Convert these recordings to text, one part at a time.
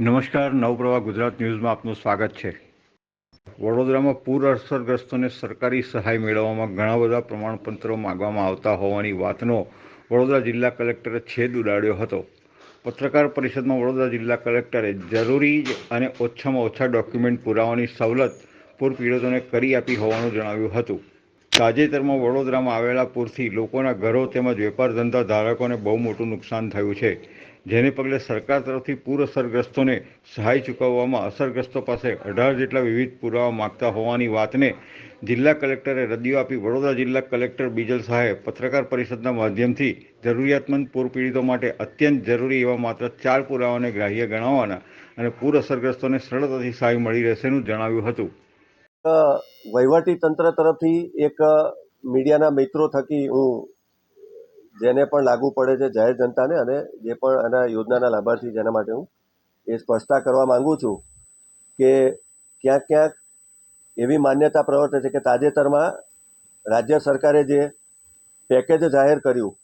નમસ્કાર નવપ્રવાહ ગુજરાત ન્યૂઝમાં આપનું સ્વાગત છે. વડોદરામાં પૂર અસરગ્રસ્તોને સરકારી સહાય મેળવવામાં ઘણા બધા પ્રમાણપત્રો માગવામાં આવતા હોવાની વાતનો વડોદરા જિલ્લા કલેક્ટરે છેદ ઉડાડ્યો હતો. પત્રકાર પરિષદમાં વડોદરા જિલ્લા કલેક્ટરે જરૂરી અને ઓછામાં ઓછા ડોક્યુમેન્ટ પુરાવાની સવલત પૂર પીડિતોને કરી આપી હોવાનું જણાવ્યું હતું. તાજેતરમાં વડોદરામાં આવેલા પૂરથી લોકોના ઘરો તેમજ વેપાર ધંધા ધારકોને બહુ મોટું નુકસાન થયું છે. જેને પગલે સરકાર તરફથી પૂર અસરગ્રસ્તોને સહાય ચૂકવવામાં અસરગ્રસ્તો પાસે અઢાર જેટલા વિવિધ પુરાવા માગતા હોવાની વાતને જિલ્લા કલેક્ટરે રદિયો આપી વડોદરા જિલ્લા કલેક્ટર બીજલ શાહે પત્રકાર પરિષદના માધ્યમથી જરૂરિયાતમંદ પૂર પીડિતો માટે અત્યંત જરૂરી એવા માત્ર ચાર પુરાવાને ગ્રાહ્ય ગણાવવાના અને પૂર અસરગ્રસ્તોને સરળતાથી સહાય મળી રહેશેનું જણાવ્યું હતું. વહીવટી તંત્ર તરફથી એક મીડિયાના મિત્રો થકી હું જેને પણ લાગુ પડે છે જાહેર જનતાને અને જે પણ આના યોજનાના લાભાર્થી જેના માટે હું એ સ્પષ્ટતા કરવા માંગુ છું કે ક્યાંક ક્યાંક એવી માન્યતા પ્રવર્તે છે કે તાજેતરમાં રાજ્ય સરકારે જે પેકેજ જાહેર કર્યું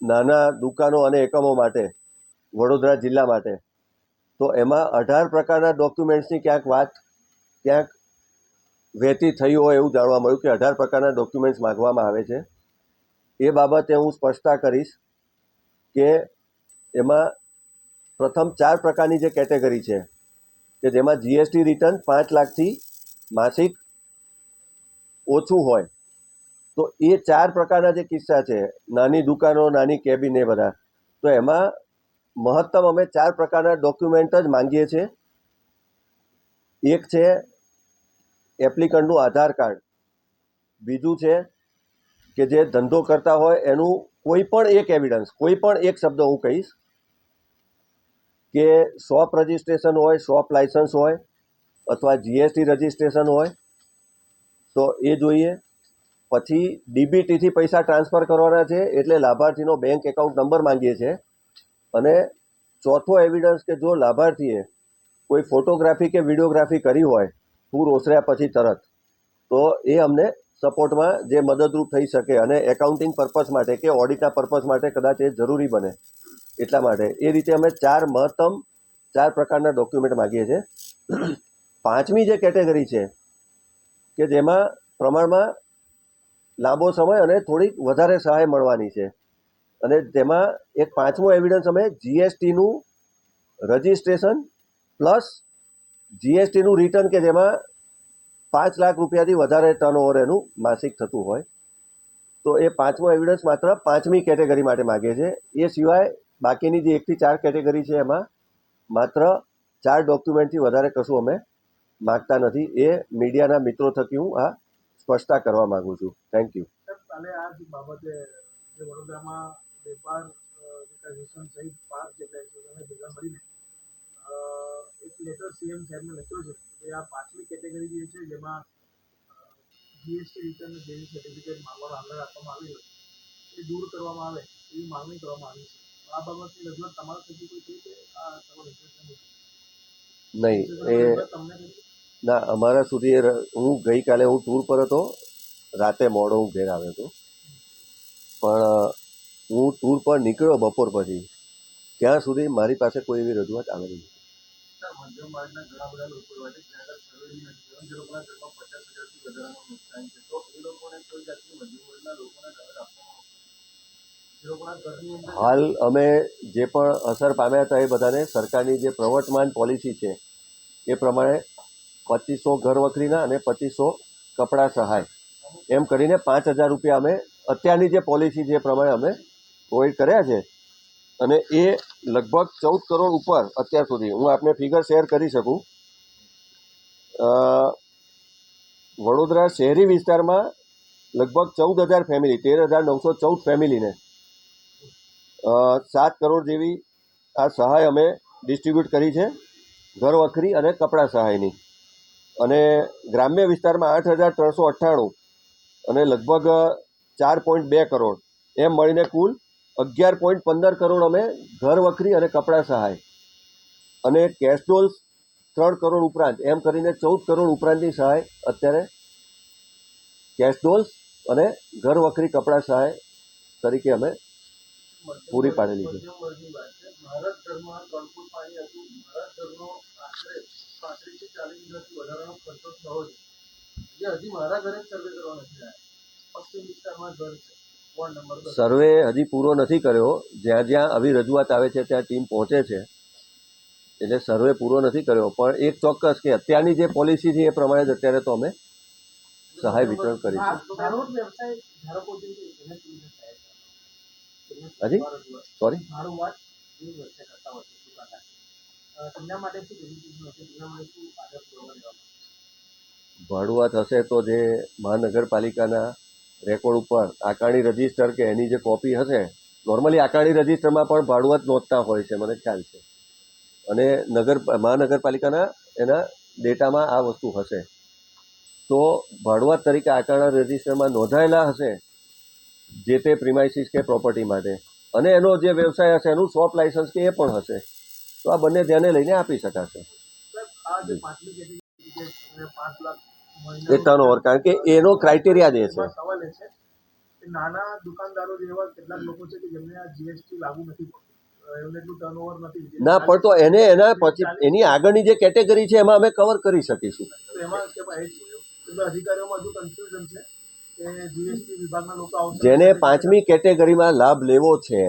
નાના દુકાનો અને એકમો માટે, વડોદરા જિલ્લા માટે, તો એમાં અઢાર પ્રકારના ડોક્યુમેન્ટ્સની ક્યાંક વાત, ક્યાંક વહેતી થઈ હોય એવું જાણવા મળ્યું કે અઢાર પ્રકારના ડોક્યુમેન્ટ્સ માગવામાં આવે છે. એ બાબતે હું સ્પષ્ટતા કરીશ કે એમાં પ્રથમ ચાર પ્રકારની જે કેટેગરી છે, કે જેમાં જીએસટી રિટર્ન પાંચ લાખથી માસિક ઓછું હોય, તો એ ચાર પ્રકારના જે કિસ્સા છે, નાની દુકાનો, નાની કેબિન એ બધા, તો એમાં મહત્તમ અમે ચાર પ્રકારના ડોક્યુમેન્ટ જ માંગીએ છીએ. એક છે એપ્લિકન્ટનું આધાર કાર્ડ, બીજું છે કે જે ધંધો કરતા હોય એનું કોઈ પણ એક એવિડન્સ કોઈ પણ એક શબ્દ હું કહીશ કે શોપ રજિસ્ટ્રેશન હોય શોપ લાયસન્સ હોય અથવા જીએસટી રજિસ્ટ્રેશન હોય, તો એ જોઈએ. પછી ડીબીટીથી પૈસા ટ્રાન્સફર કરવાના છે એટલે લાભાર્થીનો બેંક એકાઉન્ટ નંબર માંગીએ છીએ અને ચોથો એવિડન્સ કે જો લાભાર્થીએ કોઈ ફોટોગ્રાફી કે વિડીયોગ્રાફી કરી હોય પૂર ઓસર્યા પછી તરત, તો એ અમને સપોર્ટમાં જે મદદરૂપ થઈ શકે અને એકાઉન્ટિંગ પર્પઝ માટે કે ઓડિટના પર્પઝ માટે કદાચ એ જરૂરી બને એટલા માટે. એ રીતે અમે ચાર મહત્તમ, ચાર પ્રકારના ડોક્યુમેન્ટ માગીએ છીએ. પાંચમી જે કેટેગરી છે કે જેમાં પ્રમાણમાં લાંબો સમય અને થોડીક વધારે સહાય મળવાની છે. અને તેમાં એક પાંચમો એવિડન્સ અમે જીએસટીનું રજિસ્ટ્રેશન પ્લસ જીએસટીનું રિટર્ન કે જેમાં પાંચ લાખ રૂપિયાથી વધારે ટર્નઓવર એનું માસિક થતું હોય. તો એ પાંચમો એવિડન્સ માત્ર પાંચમી કેટેગરી માટે માગે છે. એ સિવાય બાકીની જે એકથી ચાર કેટેગરી છે એમાં માત્ર ચાર ડોક્યુમેન્ટથી વધારે કશું અમે માગતા નથી. એ મીડિયાના મિત્રો થકી હું આ સ્પષ્ટતા કરવા માગું છું. થેન્ક યુ કાલે વડોદરામાં એક લેટર સીએમ સાહેબને લખ્યો છે કે આ પાંચમી કેટેગરી જે છે જેમાં જીએસટી રિટર્ન જેવી સર્ટિફિકેટ માંગવાનો આગળ રાખવામાં આવી છે એ દૂર કરવામાં આવે એવી માંગણી કરવામાં આવી છે. આ બાબતની રજૂઆત તમારા થકી કોઈ થઈ કે આ નહીં એ ના અમારા સુધી હું ગઈકાલે હું ટૂર પર હતો રાતે મોડો હું ઘેર આવ્યો હતો. પણ હું ટૂર પર નીકળ્યો બપોર પછી ત્યાં સુધી મારી પાસે કોઈ એવી રજૂઆત આવેલી નથી મધ્યમ વર્ગના ઘણા બધા લોકો એવા છે, જ્યાં આગળ સર્વે નથી જે લોકોના ઘરમાં પચાસ હજારથી વધારાનું નુકસાન છે, તો એ લોકોને કોઈ જાતની મધ્યમ વર્ગના લોકોને રાહત આપવામાં જે હાલ અમે જે પણ અસર પામ્યા હતા એ બધાને સરકારની જે પ્રવર્તમાન પોલિસી છે, એ પ્રમાણે પચીસો ઘર વખરીના અને પચીસો કપડાં સહાય. એમ કરીને પાંચ હજાર રૂપિયા અમે અત્યારની જે પોલિસી જે પ્રમાણે અમે પ્રોવાઈડ કર્યા છે. અને એ લગભગ ચૌદ કરોડ ઉપર અત્યાર સુધી. હું આપને ફિગર શેર કરી શકું. વડોદરા શહેરી વિસ્તારમાં લગભગ ચૌદ હજાર ફેમિલી તેર હજાર નવસો ચૌદ ફેમિલીને સાત કરોડ જેવી આ સહાય અમે ડિસ્ટ્રીબ્યુટ કરી છે. ઘર વખરી અને કપડાં સહાયની. અને ગ્રામ્ય વિસ્તારમાં આઠ હજાર ત્રણસો અઠ્ઠાણું અને લગભગ ચાર પોઈન્ટ બે કરોડ. એમ મળીને કુલ અગિયાર પોઈન્ટ પંદર કરોડ અમે ઘર વખરી અને કપડાં સહાય. અને કેશ ડોલ્સ ત્રણ કરોડ ઉપરાંત, એમ કરીને ચૌદ કરોડ ઉપરાંતની સહાય અત્યારે કેશ અને ઘર વખરી કપડાં સહાય તરીકે અમે પૂરી પાડેલી છે. હજી મારા ઘરે સર્વે કરવા નથી આવ્યા. પશ્ચિમ વિસ્તારમાં ઘર છે. સર્વે હજી પૂરો નથી કર્યો જ્યાં જ્યાં આવી રજૂઆત આવે છે, ત્યાં ટીમ પહોંચે છે એટલે સર્વે પૂરો નથી કર્યો પણ એક ચોક્કસ કે અત્યારની જે પોલિસી છે એ પ્રમાણે જ અત્યારે તો અમે સહાય વિતરણ કરીશું? હજી? સોરી ભાડુઆત હશે તો જે મહાનગરપાલિકાના રેકોર્ડ ઉપર આકારણી રજિસ્ટર કે એની જે કોપી હશે નોર્મલી આકારણી રજિસ્ટરમાં પણ ભાડુઆત નોંધતા હોય છે મને ખ્યાલ છે અને નગર મહાનગરપાલિકાના એના ડેટામાં આ વસ્તુ હશે તો ભાડુઆત તરીકે આકારણા રજિસ્ટરમાં નોંધાયેલા હશે જે તે પ્રિમાઇસીસ કે પ્રોપર્ટી માટે અને એનો જે વ્યવસાય હશે એનું શોપ લાયસન્સ કે એ પણ હશે તો આ બંને ધ્યાને લઈને આપી શકાશે પાંચ લાખ એ ટર્ન ઓવર કારણ કે એનો ક્રાઇટેરિયા જે છે. સવાલ એ છે કે નાના દુકાનદારો જેવા કેટલાક લોકો છે કે જેમને આ જીએસટી લાગુ નથી ટર્નઓવર ના પણ તો એને એના પછી એની આગળની જે કેટેગરી છે એમાં અમે કવર કરી શકીશું. જેને પાંચમી કેટેગરીમાં લાભ લેવો છે